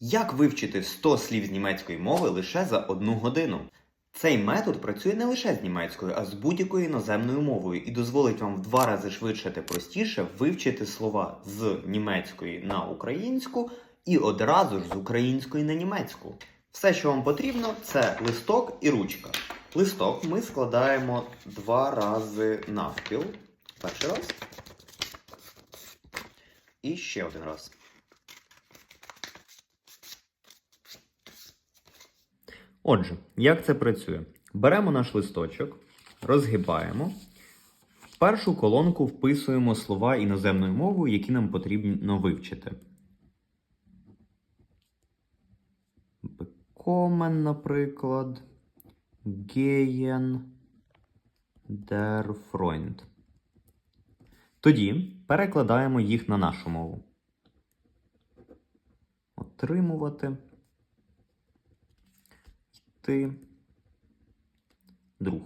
Як вивчити 100 слів з німецької мови лише за одну годину? Цей метод працює не лише з німецькою, а з будь-якою іноземною мовою і дозволить вам в два рази швидше та простіше вивчити слова з німецької на українську і одразу ж з української на німецьку. Все, що вам потрібно, це листок і ручка. Листок ми складаємо два рази навпіл. Перший раз. І ще один раз. Отже, як це працює? Беремо наш листочок, розгибаємо. В першу колонку вписуємо слова іноземною мовою, які нам потрібно вивчити. Bekommen, наприклад. Gehen der. Тоді перекладаємо їх на нашу мову. Отримувати. Йти. Друг.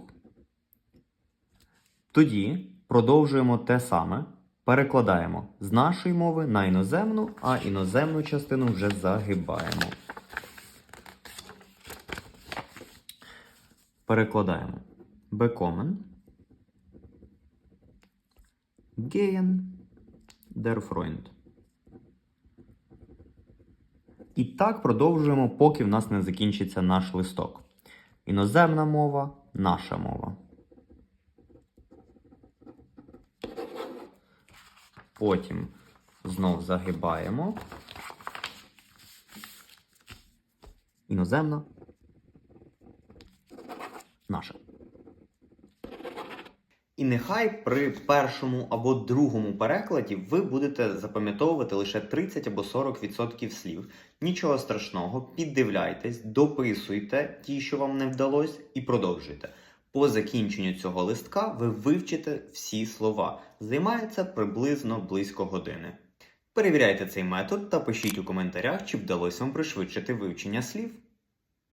Тоді продовжуємо те саме. Перекладаємо з нашої мови на іноземну, а іноземну частину вже загибаємо. Перекладаємо. Bekommen. Gehen der Freund. І так продовжуємо, поки в нас не закінчиться наш листок. Іноземна мова, наша мова. Потім знов загибаємо. Іноземна. Наша. І нехай при першому або другому перекладі ви будете запам'ятовувати лише 30 або 40% слів. Нічого страшного, піддивляйтесь, дописуйте ті, що вам не вдалося, і продовжуйте. По закінченню цього листка ви вивчите всі слова. Займає це приблизно близько години. Перевіряйте цей метод та пишіть у коментарях, чи вдалося вам пришвидшити вивчення слів.